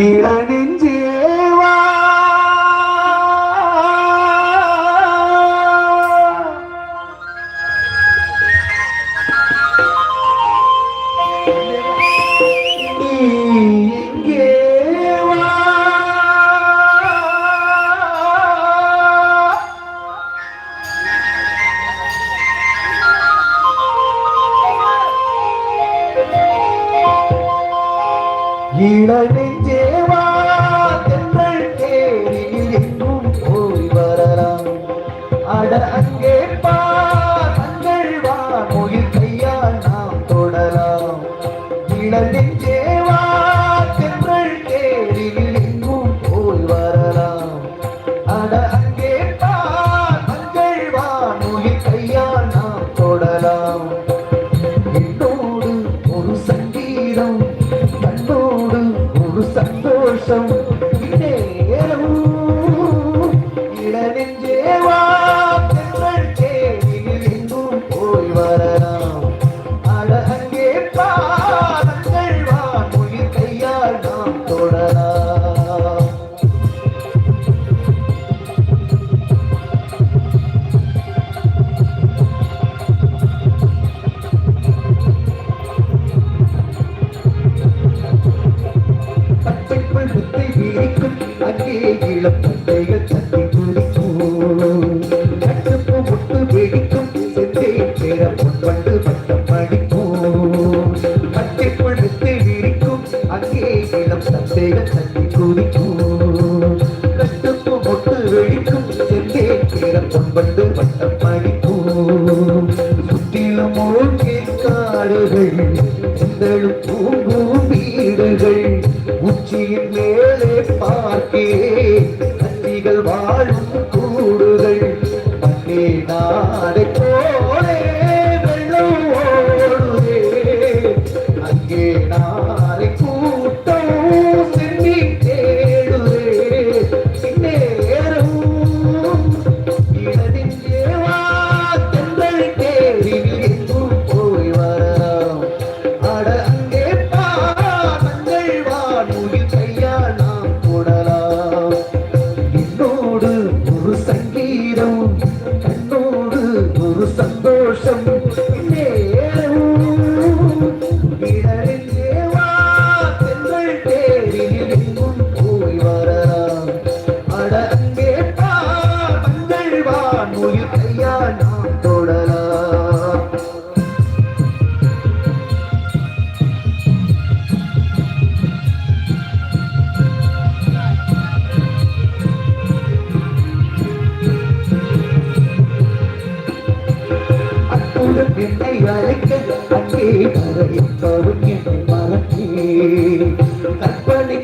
i Hirani இளநெஞ்சேவா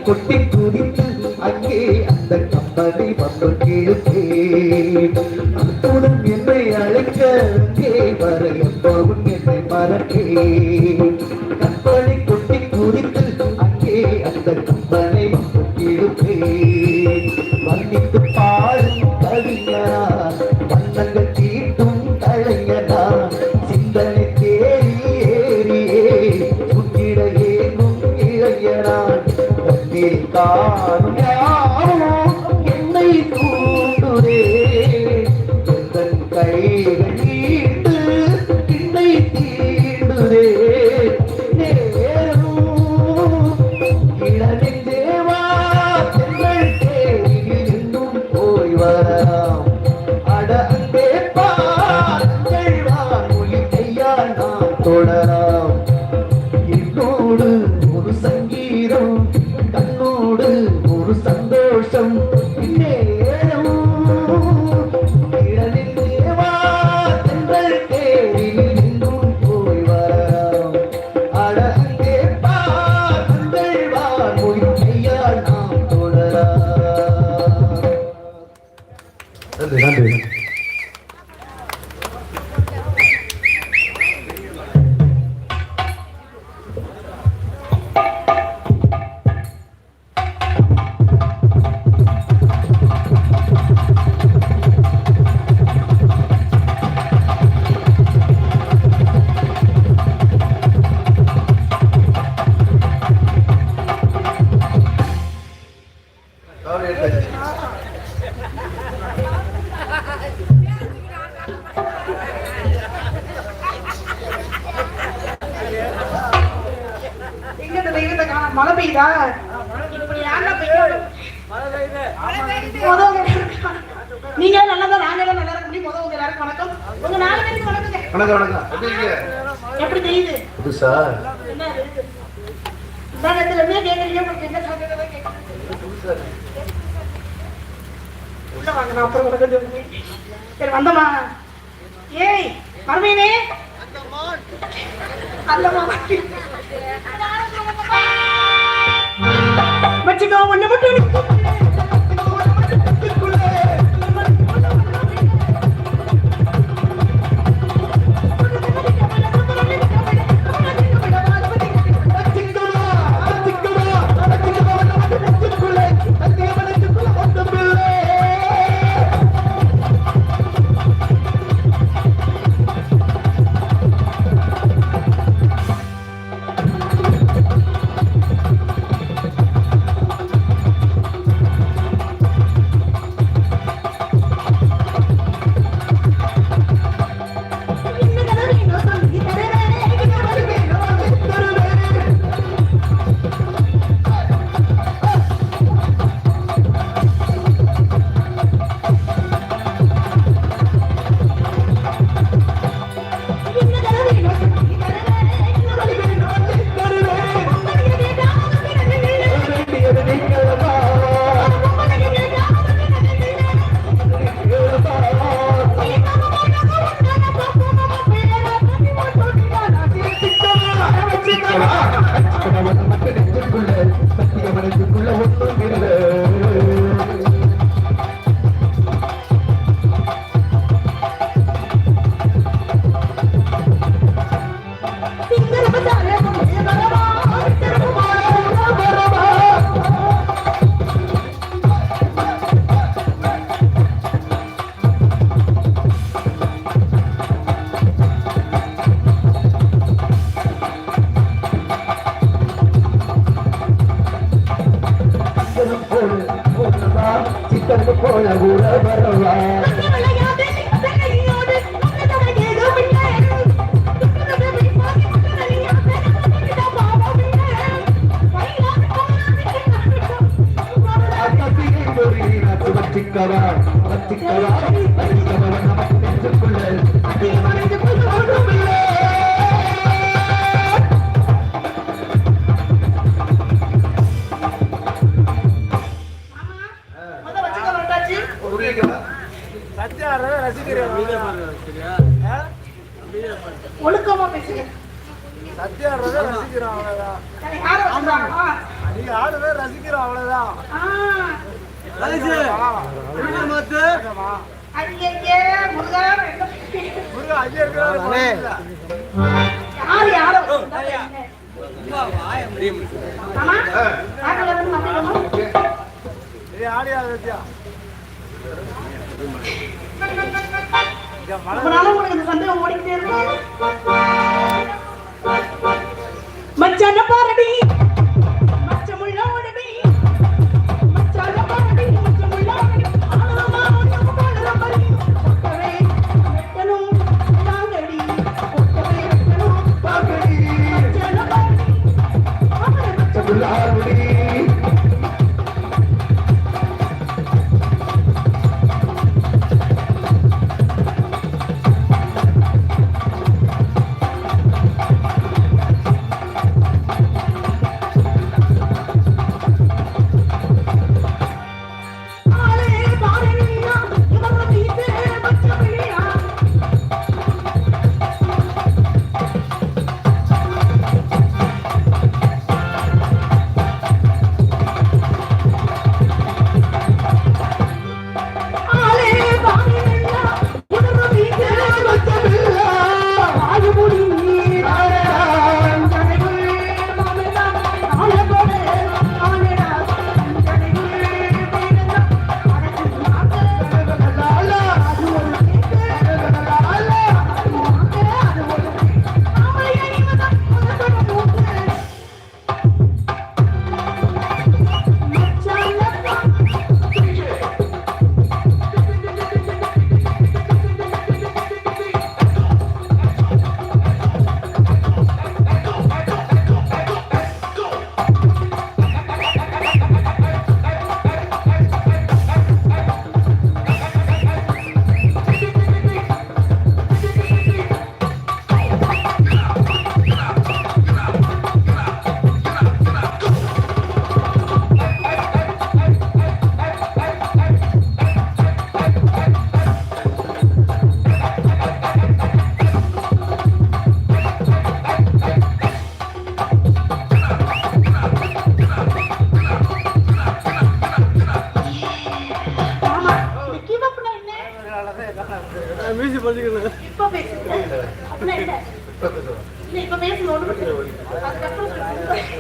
கொட்டி துடித்து அங்கே அந்த கம்பளி வந்து கேட்டேன் அத்துடன் என்னை அழைக்க அங்கே வர எப்பவும் என்னை மறக்கேன் கம்பளி கொட்டி துடித்து அங்கே அந்த கம்பளி வந்து கேட்டேன் மன்னித்து பாடும் கவிஞரா வண்ணங்கள் தீட்டும் கலைஞரா சிந்தனை தேடி ஏறியே புத்திட ஏனும் இளைஞரா காருண்யாவும் என்னை தூண்டுதே. மழை பெய்யுதா? நீங்க நல்லா தான் நாங்க நல்லா இருக்க முடியும் உங்க எல்லாருக்கும் வணக்கம். உங்க நாலு பேருக்கு வணக்கங்க வணக்கம் வணக்கம். எப்படி தெரியுது? புதுசா? என்ன இது? இந்த நேரத்துல இருந்தே கேட்கறீங்க உங்களுக்கு என்ன புதுசா இருக்கு. உள்ள வாங்க நான் அப்புறம் உனக்கு. சரி வந்தமா ஏய் மருமையனே அல்லமா வச்சுக்கோ ஒழுக்கமா பேசுங்க சரி, யாரை வச்சுக்கிறாங்களோ? ஆ, ஐயையே, முருகா, யார் யாரோ ஆமா யாருல இருந்து வந்தீங்கம்மா? ரொம்ப இந்த சந்தேகம் ஓடிக்கிட்டே இருக்கு மச்சான பாரடி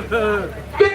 네.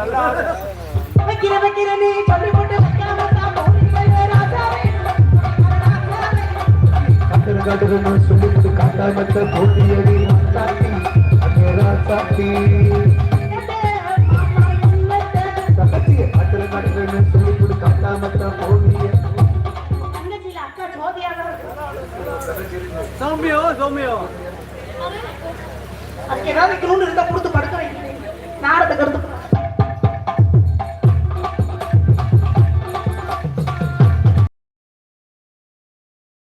வைக்கிற வைக்கிற நீ சொல்லி போட்டு வைக்காம தான் காட்டுறேன் சொல்லி போட்டு காட்டாமத்த போட்டியடி சாத்தி அங்கே கருத்து